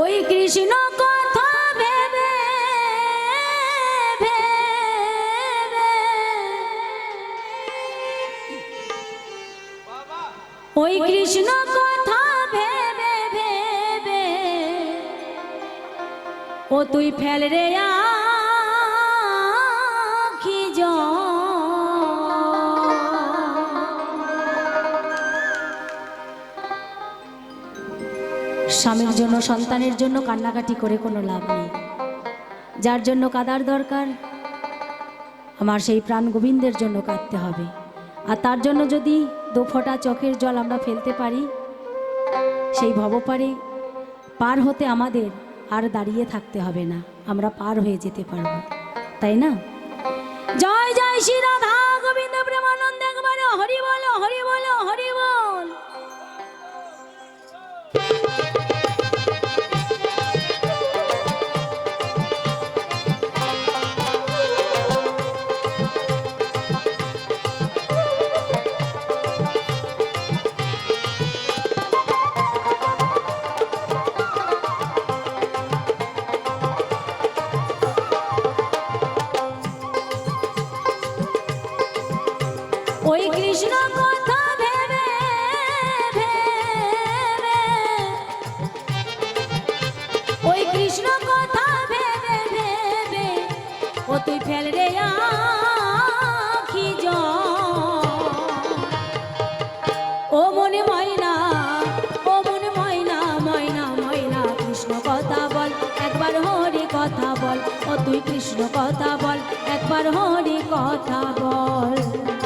ওই কৃষ্ণ কথা ভেবে ওই কৃষ্ণ কথা ভেবে ভেবে। ও তুই ফেল রে আখি স্বামীর জন্য, সন্তানের জন্য কান্নাকাটি করে কোনো লাভ নেই। যার জন্য কাদার দরকার, আমার সেই প্রাণ গোবিন্দের জন্য কাঁদতে হবে। আর তার জন্য যদি দু ফোঁটা চোখের জল আমরা ফেলতে পারি, সেই ভবপারে পার হতে আমাদের আর দাঁড়িয়ে থাকতে হবে না। আমরা পার হয়ে যেতে পারব। তাই না? জয় জয় শ্রী ও তুই ময়না, ও মনে ময়না ময়না কৃষ্ণ কথা একবার হরি কথা বল, ও কৃষ্ণ কথা বল, একবার হরি কথা বল।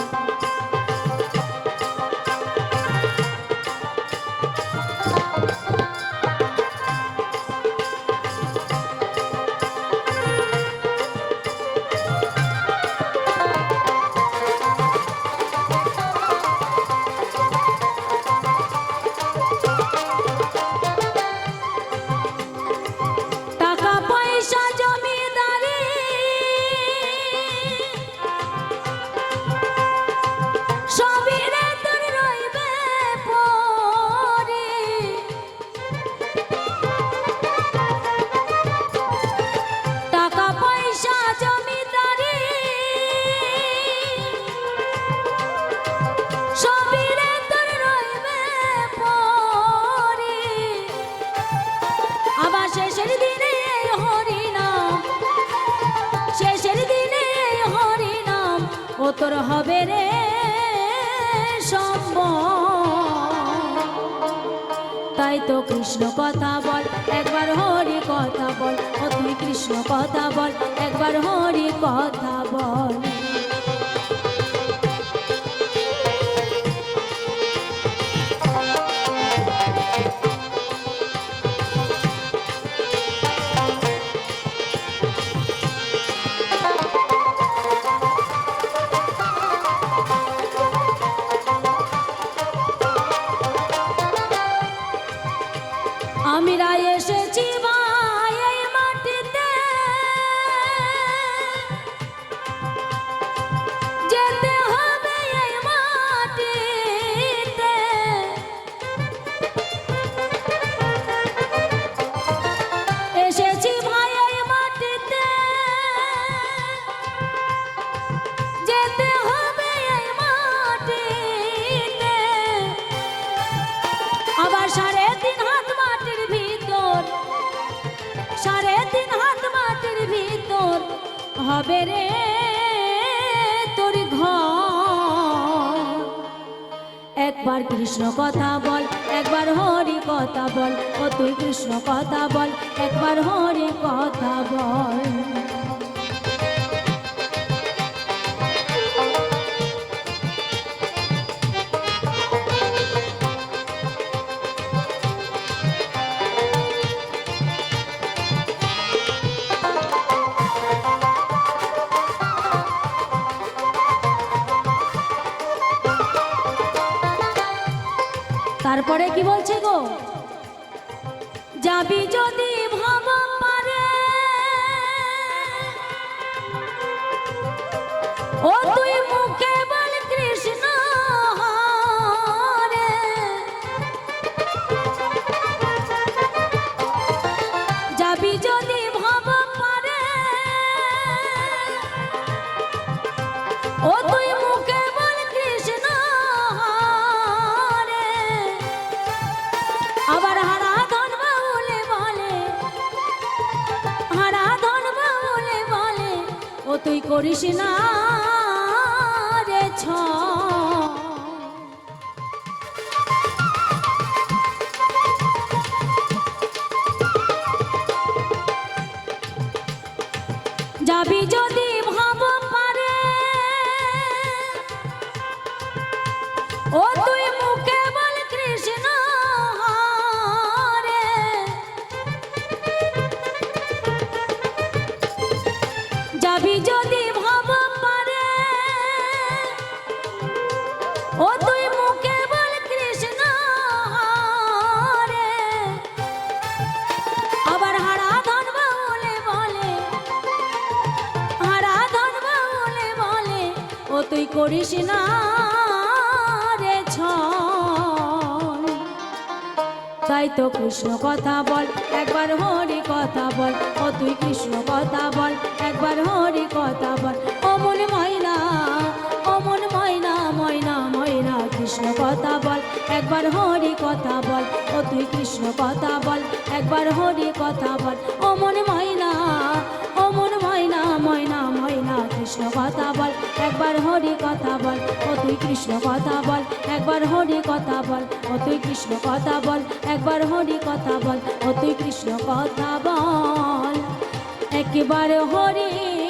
তোর হবে রে সম্ভব তাই তো কৃষ্ণ কথা বল, একবার হরি কথা বল তুই কৃষ্ণ কথা বল, একবার হরি কথা বল। আমরা এসেছি ভাই হবে রে তোর একবার কৃষ্ণ কথা বল, একবার হরি কথা বল, ও তুই কৃষ্ণ কথা বল, একবার হরি কথা বল। তারপরে কি বলছে গো? যাবি যদি ভাব করিস না রে ছ। যাবি যদি ও তুই কৃষ্ণ হরে। আবার হারা ধনবা বলে বলে হারা বলে, ও তুই করিস না রে তাই তো কৃষ্ণ কথা বল, একবার হরি কথা বল, ও তুই কৃষ্ণ কথা বল, একবার হরি কথা কৃষ্ণ কথা বল, একবার হরি কথা বল। ও মন ময়না ও মন ময়না ময়না ময়না, কৃষ্ণ কথা বল, একবার হরি কথা বল। ও তুই কৃষ্ণ কথা বল, একবার হরি কথা বল। ও তুই কৃষ্ণ কথা বল, একবার হরি কথা বল। ও তুই কৃষ্ণ কথা বল, একবার হরি